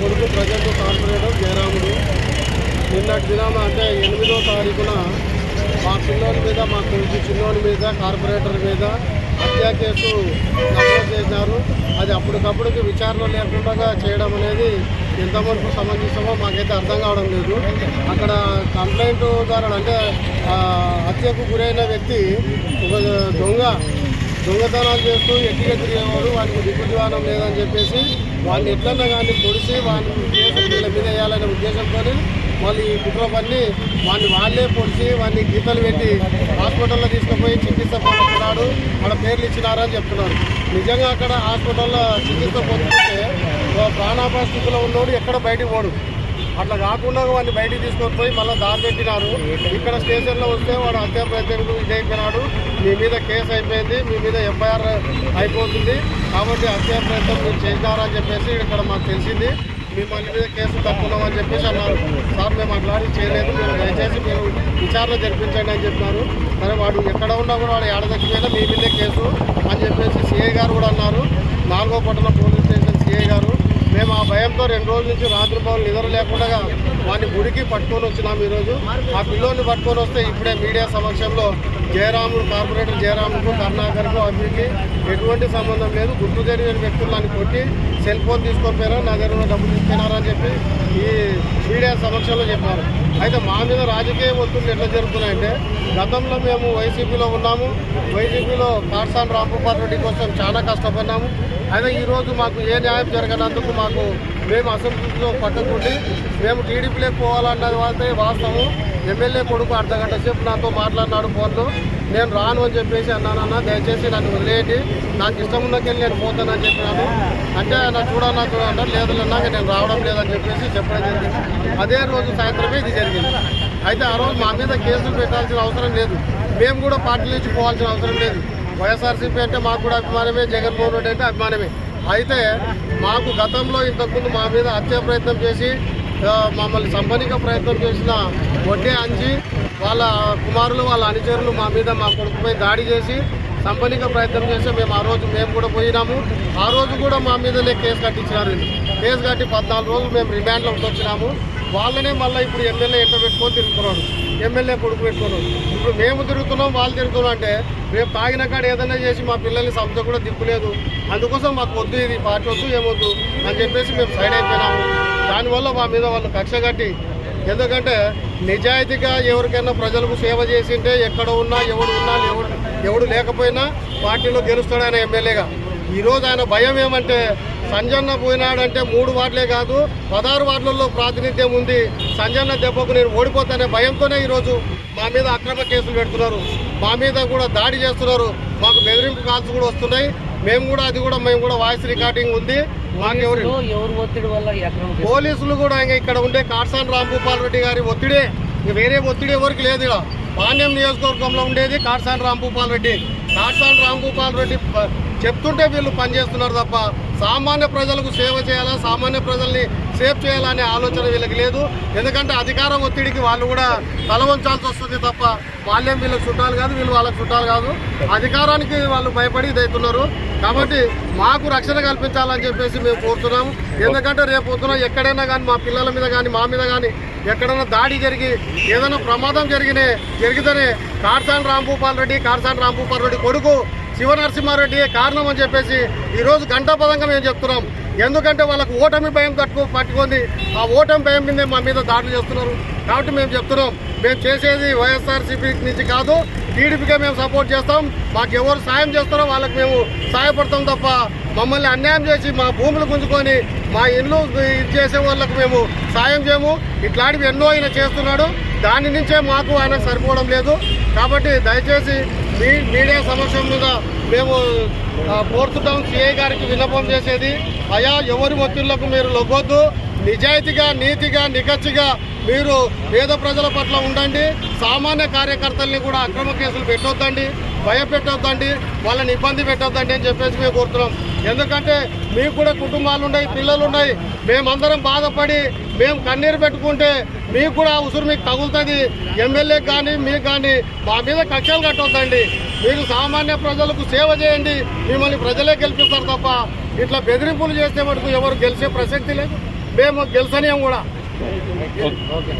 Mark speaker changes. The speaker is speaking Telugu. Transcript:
Speaker 1: కొడుకు ప్రజెంట్ కార్పొరేటర్ జయరాముడు. నిన్నటి దినాన అంటే ఎనిమిదో తారీఖున మా పిల్లోని మీద మా కొడుకు చిన్నోని మీద కార్పొరేటర్ మీద హత్య కేసు నమోదు చేశారు. అది అప్పటికప్పుడుకి విచారణ లేకుండా చేయడం అనేది ఎంతవరకు సమంజసమో మాకైతే అర్థం కావడం లేదు. అక్కడ కంప్లైంట్ ద్వారా అంటే హత్యకు గురైన వ్యక్తి ఒక దొంగ దొంగతనాలు చేస్తూ ఎక్కి తిరిగేవాడు వాడికి దిక్కు లేదని చెప్పేసి వాడిని ఎట్లన్నా కానీ పొడిచి వాడిని కేసు వీళ్ళ మీద వేయాలనే ఉద్దేశంతో మళ్ళీ ఈ కుట్ర పని వాడిని వాళ్ళే పొడిచి వాడిని గీతలు పెట్టి హాస్పిటల్లో తీసుకుపోయి చికిత్స పొందుతున్నాడు. వాళ్ళ పేర్లు ఇచ్చినారని చెప్తున్నారు. నిజంగా అక్కడ హాస్పిటల్లో చికిత్స పొందుతుంటే ప్రాణాపాయ స్థితిలో ఉన్నోడు ఎక్కడ బయటికి పోడు. అట్లా కాకుండా వాడిని బయటికి తీసుకొని పోయి మళ్ళీ దారి పెట్టినారు. ఇక్కడ స్టేషన్లో వస్తే వాడు హత్యా ప్రయత్నంకు ఇదైపోయినాడు. మీ మీద కేసు అయిపోయింది. మీ మీద ఎఫ్ఐఆర్ అయిపోతుంది. కాబట్టి హత్యా ప్రయత్నం మీరు చేసినారని చెప్పేసి ఇక్కడ మాకు తెలిసింది. మిమ్మల్ని మీద కేసు తప్పున్నామని చెప్పేసి అన్నారు. సార్ మేము అట్లాంటి చేయలేదు. మేము దయచేసి మీరు విచారణ జరిపించండి అని చెప్పినారు సరే వాడు ఎక్కడ ఉన్నా కూడా వాడు ఏడదక్కిపోయినా మీ మీదే కేసు అని చెప్పేసి సిఐ గారు కూడా అన్నారు. నాలుగో పట్టణ పోలీస్ స్టేషన్ సిఐ గారు. మేము ఆ భయంతో రెండు రోజుల నుంచి రాత్రి పౌరులు నిద్ర లేకుండా వాడిని గుడికి పట్టుకొని వచ్చినాం ఈరోజు. ఆ పిల్లోని పట్టుకొని వస్తే ఇప్పుడే మీడియా సమక్షంలో జయరాముడు కార్పొరేటర్ జయరాముకు కర్ణాకర్కు అభివృద్ధికి ఎటువంటి సంబంధం లేదు. గుర్తు తెలియని వ్యక్తులను కొట్టి సెల్ ఫోన్ తీసుకొని పోయినా నా దగ్గర డబ్బులు తీసుకున్నారని చెప్పి ఈ మీడియా సమక్షంలో చెప్పారు అయితే మా మీద రాజకీయ ఒత్తిళ్ళు ఎట్లా జరుగుతున్నాయంటే గతంలో మేము వైసీపీలో ఉన్నాము. వైసీపీలో పాఠశాల రాంభూపాల్ రెడ్డి కోసం చాలా కష్టపడినాము అయితే ఈరోజు మాకు ఏ న్యాయం జరగనందుకు మాకు మేము అసంతృప్తితో పట్టకుండి మేము టీడీపీలోకి పోవాలన్నది వాళ్ళతే వాస్తవం. ఎమ్మెల్యే కొడుకు అర్ధ గంట సేపు నాతో మాట్లాడినాడు ఫోన్లో. నేను రాను అని చెప్పేసి అన్నానన్న దయచేసి నన్ను వదిలేయండి. నాకు ఇష్టం ఉన్నకెళ్ళి నేను పోతానని చెప్పినాను. అంటే నాకు చూడన్నా చూడండి లేదు అన్నాక నేను రావడం లేదని చెప్పేసి చెప్పడం జరిగింది. అదే రోజు సాయంత్రమే ఇది జరిగింది. అయితే ఆ రోజు మా మీద కేసులు పెట్టాల్సిన అవసరం లేదు. మేము కూడా పార్టీ నుంచి పోవాల్సిన అవసరం లేదు. వైఎస్ఆర్సీపీ అంటే మాకు కూడా అభిమానమే జగన్మోహన్ రెడ్డి అంటే అభిమానమే. అయితే మాకు గతంలో ఇంతకుముందు మా మీద హత్య ప్రయత్నం చేసి మమ్మల్ని సంపనిక ప్రయత్నం చేసిన వడ్డే అంచి వాళ్ళ కుమారులు వాళ్ళ అనుచరులు మా మీద మా కొడుకుపై దాడి చేసి సంపనిక ప్రయత్నం చేస్తే మేము ఆ రోజు మేము కూడా పోయినాము. ఆ రోజు కూడా మా మీదనే కేసు కట్టించినారు కేసు కట్టి పద్నాలుగు రోజులు మేము రిమాండ్లో వచ్చినాము. వాళ్ళనే మళ్ళీ ఇప్పుడు ఎమ్మెల్యే ఎంట పెట్టుకొని తిరుగుతున్నాడు. ఎమ్మెల్యే కొడుకు పెట్టుకున్నాడు. ఇప్పుడు మేము తిరుగుతున్నాం వాళ్ళు తిరుగుతున్నాం అంటే రేపు తాగిన కాడ ఏదైనా చేసి మా పిల్లల్ని సంస్థ కూడా దిక్కులేదు అందుకోసం మాకు వద్దు ఇది పార్టీ వద్దు ఏమొద్దు అని చెప్పేసి మేము సైడ్ అయిపోయినాము. దానివల్ల మా మీద వాళ్ళు కక్ష కట్టి ఎందుకంటే నిజాయితీగా ఎవరికైనా ప్రజలకు సేవ చేసింటే ఎక్కడ ఉన్నా ఎవడు ఉన్నా ఎవడు ఎవడు లేకపోయినా పార్టీలో గెలుస్తాడు ఎమ్మెల్యేగా. ఈరోజు ఆయన భయం ఏమంటే సంజన్న పోయినాడంటే మూడు వార్డులే కాదు పదహారు వార్డులలో ప్రాతినిధ్యం ఉంది. సంజన్న దెబ్బకు నేను ఓడిపోతానే భయంతోనే ఈరోజు మా మీద అక్రమ కేసులు పెడుతున్నారు. మా మీద కూడా దాడి చేస్తున్నారు. మాకు బెదిరింపు కాల్స్ కూడా వస్తున్నాయి. మేము కూడా అది కూడా మేము కూడా వాయిస్ రికార్డింగ్ ఉంది.
Speaker 2: పోలీసులు
Speaker 1: కూడా ఇంకా ఇక్కడ ఉండే కాట్సాన్ రాంభూపాల్ రెడ్డి గారి ఒత్తిడే ఇంక వేరే ఒత్తిడి ఎవరికి లేదు ఇక్కడ. పాండ్యం నియోజకవర్గంలో ఉండేది కాట్సాన్ రాంభూపాల్ రెడ్డి. కాట్సాన్ రాంభూపాల్ రెడ్డి చెప్తుంటే వీళ్ళు పనిచేస్తున్నారు తప్ప సామాన్య ప్రజలకు సేవ చేయాలా సామాన్య ప్రజల్ని సేవ్ చేయాలనే ఆలోచన వీళ్ళకి లేదు. ఎందుకంటే అధికారం ఒత్తిడికి వాళ్ళు కూడా తల వంచాల్సి వస్తుంది తప్ప వాళ్ళేం వీళ్ళకి చుట్టాలు కాదు వీళ్ళు వాళ్ళకి చుట్టాలు కాదు. అధికారానికి వాళ్ళు భయపడి ఇదవుతున్నారు కాబట్టి మాకు రక్షణ కల్పించాలని చెప్పేసి మేము కోరుతున్నాము ఎందుకంటే రేపు పొద్దున ఎక్కడైనా కానీ మా పిల్లల మీద కానీ మా మీద కానీ ఎక్కడైనా దాడి జరిగి ఏదైనా ప్రమాదం జరిగినే జరిగితేనే కార్సాన్ రాంభూపాల్ రెడ్డి కార్సాన్ రాంభూపాల్ రెడ్డి కొడుకు శివనరసింహారెడ్డి కారణం అని చెప్పేసి ఈరోజు గంటాపదంగా మేము చెప్తున్నాం. ఎందుకంటే వాళ్ళకు ఓటమి భయం కట్టుకు పట్టుకుంది. ఆ ఓటమి భయం మీద మా మీద దాడులు చేస్తున్నారు. కాబట్టి మేము చెప్తున్నాం. మేము చేసేది వైఎస్ఆర్సీపీ నుంచి కాదు టీడీపీకే మేము సపోర్ట్ చేస్తాం. మాకు ఎవరు సాయం చేస్తారో వాళ్ళకి మేము సహాయపడతాం తప్ప మమ్మల్ని అన్యాయం చేసి మా భూములు గుంజుకొని మా ఇల్లు ఇది చేసే వాళ్ళకు మేము సాయం చేయము. ఇట్లాంటివి ఎన్నో ఆయన చేస్తున్నాడు. దాని నుంచే మాకు ఆయన సరిపోవడం లేదు. కాబట్టి దయచేసి మీ మీడియా సమక్షం మీద మేము ఆ, కోరుతున్నాం సిఐ గారికి విన్నపం చేసేది. అయా ఎవరి ఒత్తిళ్ళకు మీరు లొగ్గొద్దు. నిజాయితీగా నీతిగా నిగచ్చిగా మీరు పేద ప్రజల పట్ల ఉండండి. సామాన్య కార్యకర్తల్ని కూడా అక్రమ కేసులు పెట్టొద్దండి భయపెట్టొద్దండి వాళ్ళని ఇబ్బంది పెట్టొద్దండి అని చెప్పేసి మేము కోరుతున్నాం. ఎందుకంటే మీకు కూడా కుటుంబాలు ఉన్నాయి పిల్లలు ఉన్నాయి. మేమందరం బాధపడి మేము కన్నీరు పెట్టుకుంటే మీకు కూడా ఆ ఉసురు మీకు తగులుతుంది. ఎమ్మెల్యేకి కానీ మీకు కానీ మా మీద కక్షలు కట్టొద్దండి. మీరు సామాన్య ప్రజలకు సేవ చేయండి. మిమ్మల్ని ప్రజలే గెలిపిస్తారు తప్ప ఇట్లా బెదిరింపులు చేస్తే మటుకు ఎవరు గెలిచే ప్రసక్తి లేదు. మేము గెలిచనేం కూడా. ఓకే.